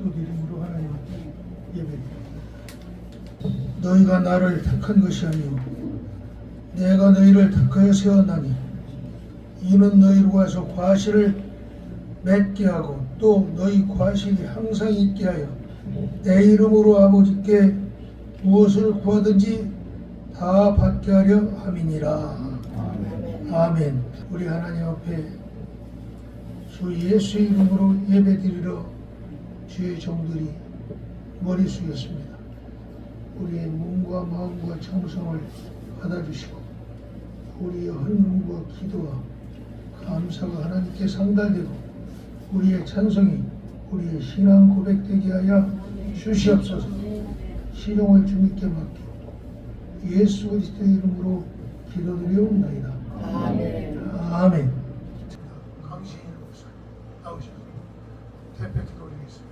기도드 이름으로 하나님 앞에 예배드립니다. 너희가 나를 택한 것이 아니요 내가 너희를 택하여 세웠나니 이는 너희로 가서 과실을 맺게 하고 또 너희 과실이 항상 있게 하여 내 이름으로 아버지께 무엇을 구하든지 다 받게 하려 함이니라. 아멘. 우리 하나님 앞에 주 예수의 이름으로 예배드리러 주의 종들이 머리 숙였습니다. 우리의 몸과 마음과 정성을 받아주시고 우리의 헌금과 기도와 감사가 하나님께 상달되고 우리의 찬송이 우리의 신앙 고백되게 하여 주시옵소서 신용을 주님께 맡기고 예수 그리스도의 이름으로 기도드리옵나이다. 아멘. 강신일 목사 나오셔서 대표 기도드리겠습니다.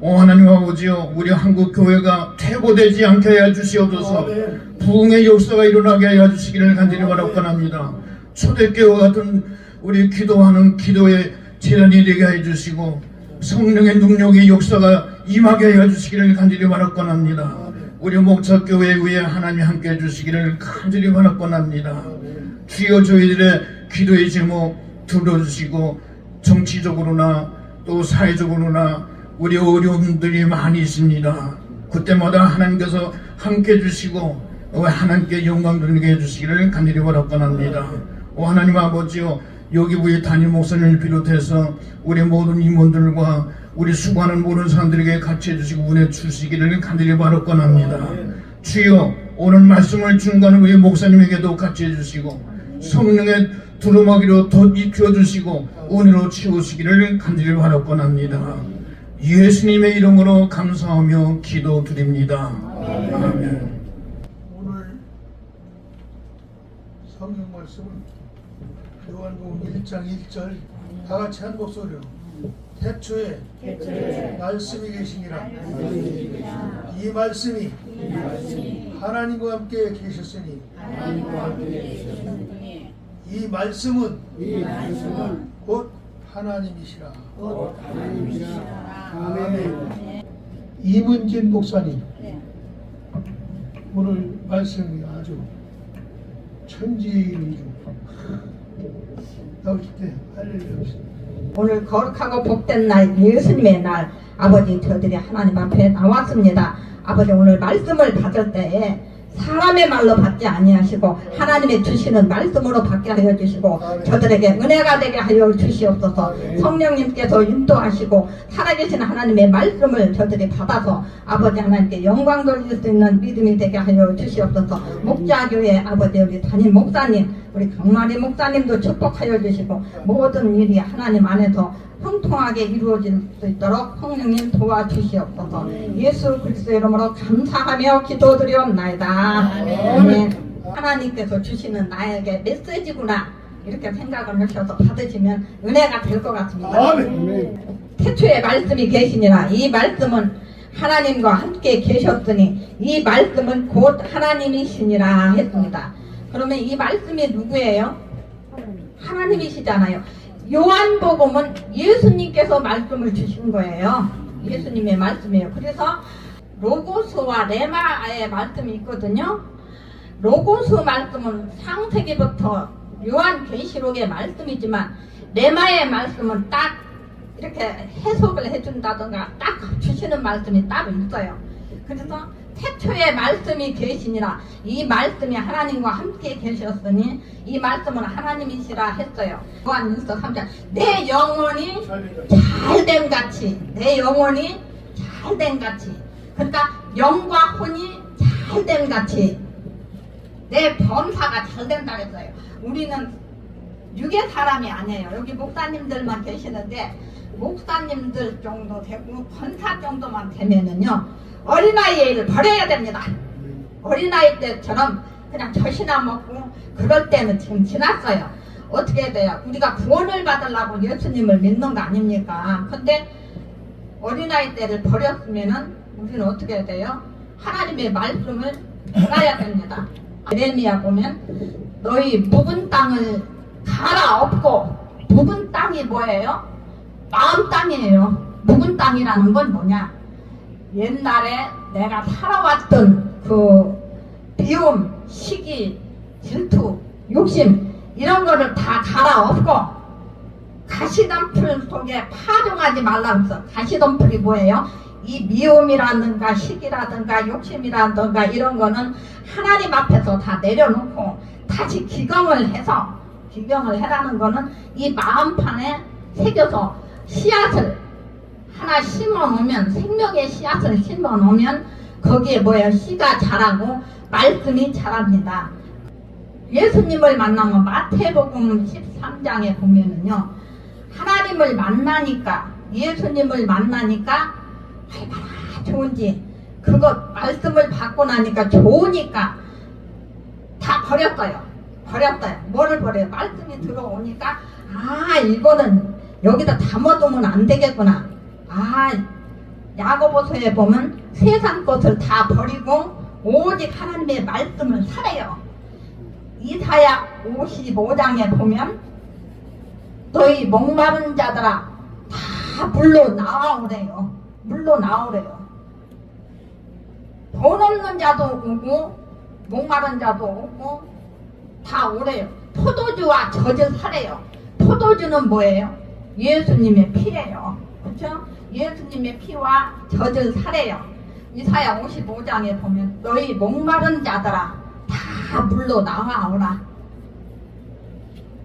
오 하나님 아버지여 우리 한국 교회가 퇴보되지 않게 하여 주시옵소서. 아멘. 부흥의 역사가 일어나게 하여 주시기를 간절히 바랍니다. 초대교회 같은 우리 기도하는 기도의 재단이 되게 해 주시고 성령의 능력의 역사가 임하게 하여 주시기를 간절히 바랍니다. 우리 목사교회 위에 하나님 함께 해 주시기를 간절히 바랍니다. 주여 저희들의 기도의 제목 들어주시고 정치적으로나 또 사회적으로나 우리 어려움들이 많이 있습니다. 그때마다 하나님께서 함께 해주시고 어, 하나님께 영광 돌리게 해주시기를 간절히 바랍니다. 오 하나님 아버지요 여기 우리 담임 목사님을 비롯해서 우리 모든 임원들과 우리 수고하는 모든 사람들에게 같이 해주시고 은혜 주시기를 간절히 바랍니다. 주여 오늘 말씀을 중간에 우리 목사님에게도 같이 해주시고 성령의 두루마기로 더 입혀 주시고 은혜로 채우시기를 간절히 바랍니다. 예수님의 이름으로 감사하며 기도드립니다. 아멘. 오늘 성경 말씀은 요한복음 1장 1절 다 같이 한 목소리로 태초에 말씀이 계시니라 이 말씀이 하나님과 함께 계셨으니 이 말씀은 곧 하나님이시라 아멘. 이문진 목사님. 오늘 말씀이 아주 천지의 일이죠. 나오실 때 할렐루야 오늘 거룩하고 복된 날 예수님의 날 아버지 저들이 하나님 앞에 나왔습니다. 아버지 오늘 말씀을 받을 때에 사람의 말로 받지 아니하시고 하나님의 주시는 말씀으로 받게 하여 주시고 저들에게 은혜가 되게 하여 주시옵소서. 성령님께서 인도하시고 살아계신 하나님의 말씀을 저들이 받아서 아버지 하나님께 영광 돌릴 수 있는 믿음이 되게 하여 주시옵소서. 목자교회 아버지 우리 담임 목사님 우리 강마리 목사님도 축복하여 주시고 모든 일이 하나님 안에서 형통하게 이루어질 수 있도록 성령님 도와주시옵소서. 예수 그리스도 이름으로 감사하며 기도드리옵나이다. 아멘. 하나님께서 주시는 나에게 메시지구나. 이렇게 생각을 하셔서 받으시면 은혜가 될 것 같습니다. 아멘. 태초에 말씀이 계시니라. 이 말씀은 하나님과 함께 계셨으니 이 말씀은 곧 하나님이시니라 했습니다. 그러면 이 말씀이 누구예요? 하나님이시잖아요. 요한복음은 예수님께서 말씀을 주신 거예요. 예수님의 말씀이에요. 그래서 로고스와 레마의 말씀이 있거든요. 로고스 말씀은 창세기부터 요한계시록의 말씀이지만 레마의 말씀은 딱 이렇게 해석을 해준다던가 딱 주시는 말씀이 따로 있어요. 그래서 태초에 말씀이 계시니라 이 말씀이 하나님과 함께 계셨으니 이 말씀은 하나님이시라 했어요. 요한일서 3장 내 영혼이 잘된 같이 내 영혼이 잘된 같이 그러니까 영과 혼이 잘된 같이 내 범사가 잘 된다 그랬어요. 우리는 육의 사람이 아니에요. 여기 목사님들만 계시는데 목사님들 정도 되고 권사 정도만 되면은요 어린아이의 일을 버려야 됩니다. 어린아이 때처럼 그냥 젖이나 먹고 그럴 때는 지금 지났어요. 어떻게 해야 돼요? 우리가 구원을 받으려고 예수님을 믿는 거 아닙니까? 근데 어린아이 때를 버렸으면은 우리는 어떻게 해야 돼요? 하나님의 말씀을 알아야 됩니다. 에레미야 보면 너희 묵은 땅을 갈아엎고 묵은 땅이 뭐예요? 마음 땅이에요. 묵은 땅이라는 건 뭐냐? 옛날에 내가 살아왔던 그 비움, 시기, 질투, 욕심 이런 거를 다 갈아엎고 가시덤불 속에 파종하지 말라 그랬어. 가시덤불이 뭐예요? 이 미움이라든가 시기라든가 욕심이라든가 이런 거는 하나님 앞에서 다 내려놓고 다시 기경을 해서 기경을 해라는 거는 이 마음판에 새겨서 씨앗을 하나 심어 놓으면 생명의 씨앗을 심어 놓으면 거기에 뭐예요? 씨가 자라고 말씀이 자랍니다. 예수님을 만나면 마태복음 13장에 보면은요. 하나님을 만나니까 예수님을 만나니까 얼마나 좋은지 그것 말씀을 받고 나니까 좋으니까 다 버렸어요. 버렸어요. 뭐를 버려요? 말씀이 들어오니까 아 이거는 여기다 담아두면 안 되겠구나. 아 야고보서에 보면 세상 것을 다 버리고 오직 하나님의 말씀을 살아요. 이사야 55장에 보면 너희 목마른 자들아 다 물로 나오래요. 물로 나오래요. 돈 없는 자도 오고 목마른 자도 오고 다 오래요. 포도주와 젖을 사래요. 포도주는 뭐예요? 예수님의 피예요. 그렇죠? 예수님의 피와 젖을 사래요. 이사야 55장에 보면 너희 목마른 자들아 다 물로 나와오라.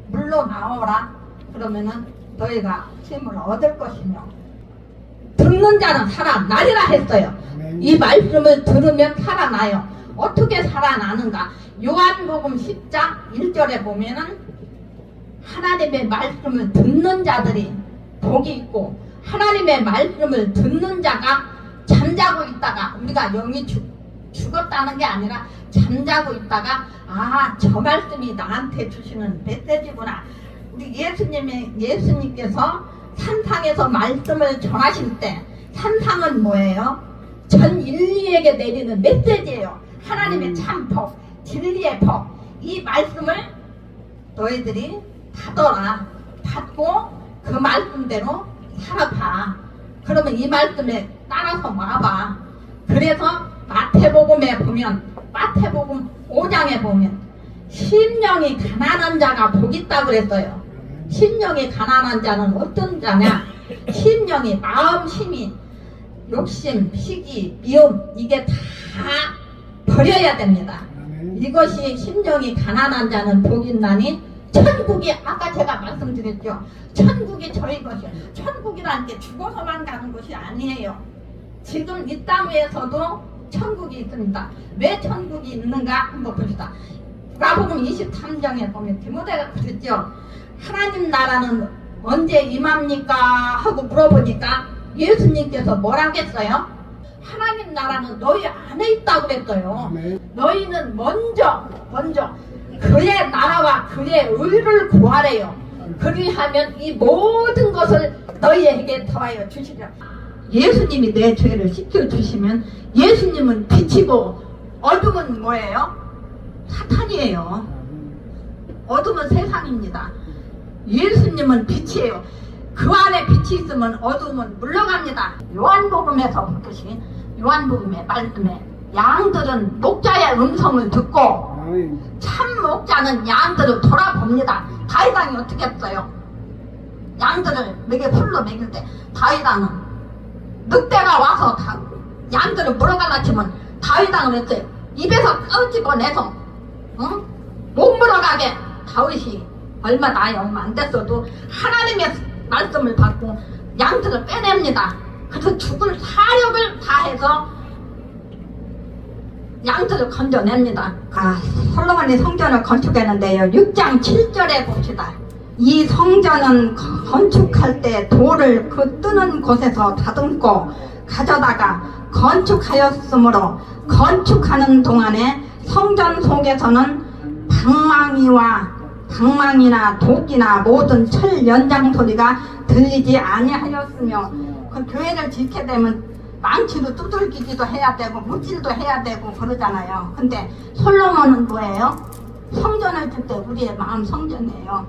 물로 나오라. 그러면은 너희가 힘을 얻을 것이며 듣는 자는 살아나리라 했어요. 이 말씀을 들으면 살아나요. 어떻게 살아나는가? 요한복음 10장 1절에 보면은 하나님의 말씀을 듣는 자들이 복이 있고 하나님의 말씀을 듣는 자가 잠자고 있다가 우리가 영이 죽, 죽었다는 게 아니라 잠자고 있다가 아 저 말씀이 나한테 주시는 메시지구나 우리 예수님의 예수님께서 산상에서 말씀을 전하실 때 산상은 뭐예요? 전 인류에게 내리는 메시지예요. 하나님의 참복, 진리의 복. 이 말씀을 너희들이 받아라. 받고 그 말씀대로 살아봐. 그러면 이 말씀에 따라서 와봐. 그래서 마태복음에 보면 마태복음 5장에 보면 심령이 가난한 자가 복 있다 그랬어요. 심령이 가난한 자는 어떤 자냐? 심령이 마음 힘이 욕심, 시기, 미움 이게 다 버려야 됩니다. 이것이 심령이 가난한 자는 복이 있나니 천국이 아까 제가 말씀드렸죠. 천국이 저희 것이요. 천국이라는 게 죽어서만 가는 것이 아니에요. 지금 이 땅에서도 천국이 있습니다. 왜 천국이 있는가 한번 봅시다. 마복음 23장에 보면 디모데가 그랬죠. 하나님 나라는 언제 임합니까? 하고 물어보니까 예수님께서 뭐라겠어요? 하나님 나라는 너희 안에 있다고 그랬어요. 너희는 먼저 먼저 그의 나라와 그의 의를 구하래요. 그리하면 이 모든 것을 너희에게 더하여 주시리라. 예수님이 내 죄를 씻겨 주시면 예수님은 빛이고 어둠은 뭐예요? 사탄이에요. 어둠은 세상입니다. 예수님은 빛이에요. 그 안에 빛이 있으면 어둠은 물러갑니다. 요한복음에서 보듯이 요한복음의 말씀에 양들은 목자의 음성을 듣고 참 목자는 양들을 돌아봅니다. 다이당이 어떻게 했어요? 양들을 먹여 풀로 먹일 때 다이당은 늑대가 와서 다 양들을 물어갈라 치면 다이당을 했어요. 입에서 꺼집어내서 응? 못 물어가게 다윗이 얼마 나이 얼마 안 됐어도 하나님의 말씀을 받고 양들을 빼냅니다. 그래서 죽을 사력을 다해서 양들을 건져냅니다. 아, 솔로몬이 성전을 건축했는데요. 6장 7절에 봅시다. 이 성전은 거- 건축할 때 돌을 그 뜨는 곳에서 다듬고 가져다가 건축하였으므로 건축하는 동안에 성전 속에서는 방망이와 방망이나 도끼나 모든 철 연장 소리가 들리지 아니하였으며 그 교회를 짓게 되면 망치로 두들기기도 해야 되고 무찔도 해야 되고 그러잖아요. 근데 솔로몬은 뭐예요? 성전을 줄때 우리의 마음 성전이에요.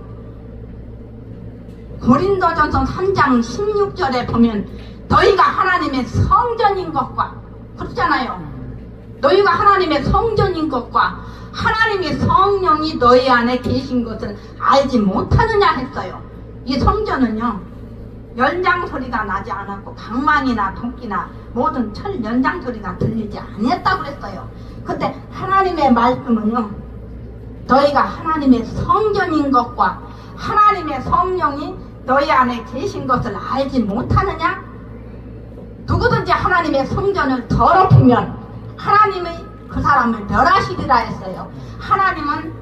고린도전서 3장 16절에 보면 너희가 하나님의 성전인 것과 그렇잖아요. 너희가 하나님의 성전인 것과 하나님의 성령이 너희 안에 계신 것을 알지 못하느냐 했어요. 이 성전은요. 연장 소리가 나지 않았고 방망이나 도끼나 모든 철 연장 소리가 들리지 아니했다고 그랬어요. 근데 하나님의 말씀은요. 너희가 하나님의 성전인 것과 하나님의 성령이 너희 안에 계신 것을 알지 못하느냐? 누구든지 하나님의 성전을 더럽히면 하나님의 그 사람을 멸하시리라 했어요. 하나님은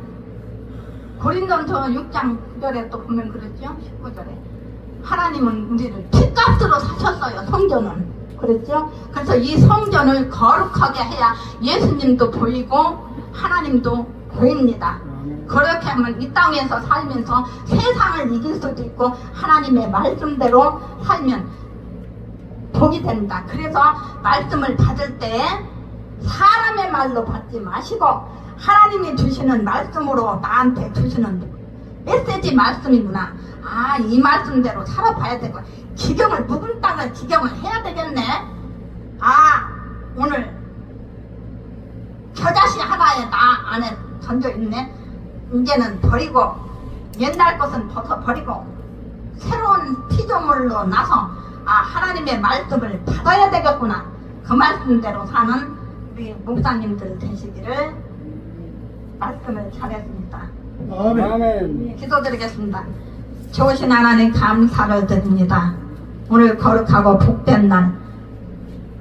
고린도서 6장 9절에 또 보면 그랬죠? 19절에 하나님은 우리를 핏값으로 사셨어요. 성전은 그랬죠? 그래서 이 성전을 거룩하게 해야 예수님도 보이고 하나님도 보입니다. 그렇게 하면 이 땅에서 살면서 세상을 이길 수도 있고 하나님의 말씀대로 살면 복이 된다. 그래서 말씀을 받을 때 사람의 말로 받지 마시고 하나님이 주시는 말씀으로 나한테 주시는 메시지 말씀이구나. 아, 이 말씀대로 살아봐야 되고 지경을 묵은 땅을 지경을 해야 되겠네. 아, 오늘 겨자씨 하나에 나 안에 던져 있네. 이제는 버리고 옛날 것은 벗어 버리고 새로운 피조물로 나서 아 하나님의 말씀을 받아야 되겠구나. 그 말씀대로 사는 우리 목사님들 되시기를 말씀을 잘했습니다. 아멘. 기도드리겠습니다. 좋으신 하나님 감사를 드립니다. 오늘 거룩하고 복된 날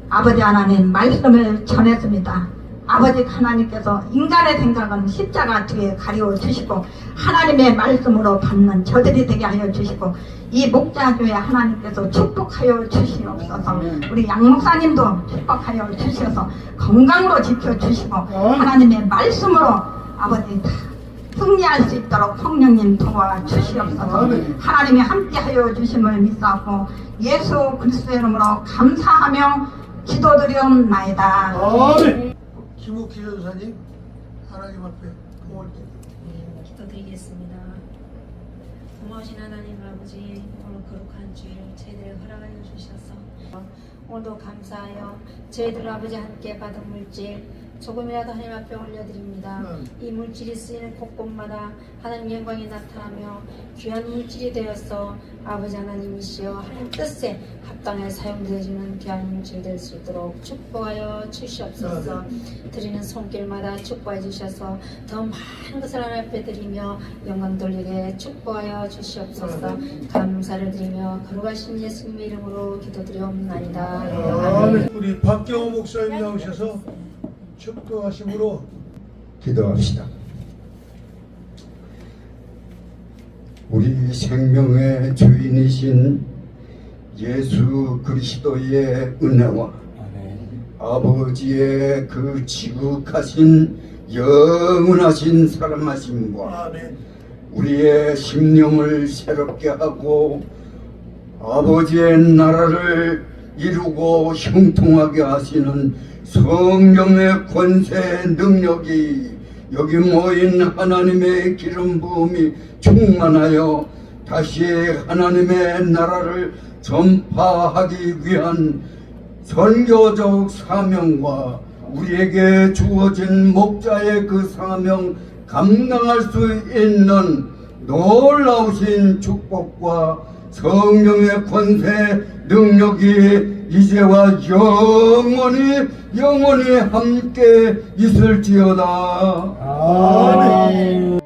아버지 하나님 말씀을 전했습니다. 아버지 하나님께서 인간의 생각은 십자가 뒤에 가리워 주시고 하나님의 말씀으로 받는 저들이 되게 하여 주시고 이 목자교회 하나님께서 축복하여 주시옵소서 우리 양 목사님도 축복하여 주셔서 건강으로 지켜 주시고 하나님의 말씀으로 아버지 다 승리할 수 있도록 성령님 도와 주시옵소서 아멘. 하나님이 함께하여 주심을 믿사옵고 예수 그리스도의 이름으로 감사하며 기도드리옵나이다. 아멘. 김옥희 전사님 하나님 앞에 공을 드 네, 기도드리겠습니다. 고마우신 하나님 아버지 오늘 거룩한 주일 저희들을 허락하여 주셔서 오늘도 감사하여 저희들 아버지 함께 받은 물질 조금이라도 하나님 앞에 올려드립니다. 음. 이 물질이 쓰이는 곳곳마다 하나님 영광이 나타나며 귀한 물질이 되어서 아버지 하나님이시여 하나님 뜻에 합당하여 사용되어지는 귀한 물질 될수 있도록 축복하여 주시옵소서 드리는 손길마다 축복해 주셔서 더 많은 것을 하나님 앞에 드리며 영광 돌리게 축복하여 주시옵소서 감사를 드리며 거룩하신 예수님의 이름으로 기도드리옵나이다 아멘. 우리 박경호 목사님 나오셔서 축도하심으로 기도합시다. 우리 생명의 주인이신 예수 그리스도의 은혜와 아버지의 그 지극하신 영원하신 사랑하심과 아멘. 우리의 심령을 새롭게 하고 아버지의 나라를 이루고 형통하게 하시는 성령의 권세 능력이 여기 모인 하나님의 기름 부음이 충만하여 다시 하나님의 나라를 전파하기 위한 선교적 사명과 우리에게 주어진 목자의 그 사명 감당할 수 있는 놀라우신 축복과 성령의 권세 능력이 이제와 영원히 영원히 함께 있을지어다. 아멘.